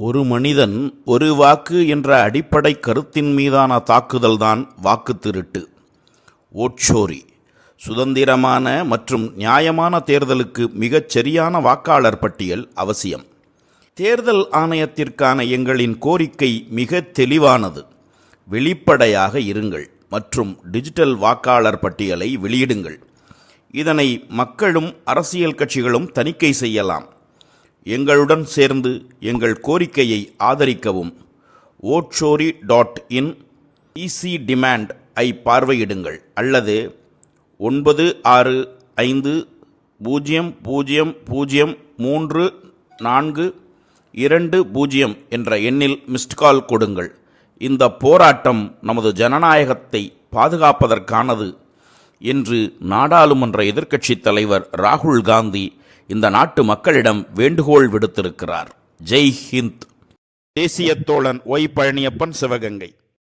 ஒரு மனிதன் ஒரு வாக்கு என்ற அடிப்படை கருத்தின் மீதான தாக்குதல்தான் வாக்கு திருட்டு. ஓட்சோரி சுதந்திரமான மற்றும் நியாயமான தேர்தலுக்கு மிகச் சரியான வாக்காளர் பட்டியல் அவசியம். தேர்தல் ஆணையத்திற்கான எங்களின் கோரிக்கை மிக தெளிவானது. வெளிப்படையாக இருங்கள் மற்றும் டிஜிட்டல் வாக்காளர் பட்டியலை வெளியிடுங்கள். இதனை மக்களும் அரசியல் கட்சிகளும் தணிக்கை செய்யலாம். எங்களுடன் சேர்ந்து எங்கள் கோரிக்கையை ஆதரிக்கவும். ஓட்சோரி டாட் இன் இசி டிமாண்ட் ஐ பார்வையிடுங்கள். அல்லது ஒன்பது ஆறு ஐந்து பூஜ்ஜியம் பூஜ்ஜியம் பூஜ்ஜியம் மூன்று நான்கு இரண்டு பூஜ்ஜியம் என்ற எண்ணில் மிஸ்ட் கால் கொடுங்கள். இந்த போராட்டம் நமது ஜனநாயகத்தை பாதுகாப்பதற்கானது என்று நாடாளுமன்ற எதிர்க்கட்சித் தலைவர் ராகுல் காந்தி இந்த நாட்டு மக்களிடம் வேண்டுகோள் விடுத்திருக்கிறார். ஜெய் ஹிந்த். தேசிய தோழன் ஒய் பழனியப்பன் சிவகங்கை.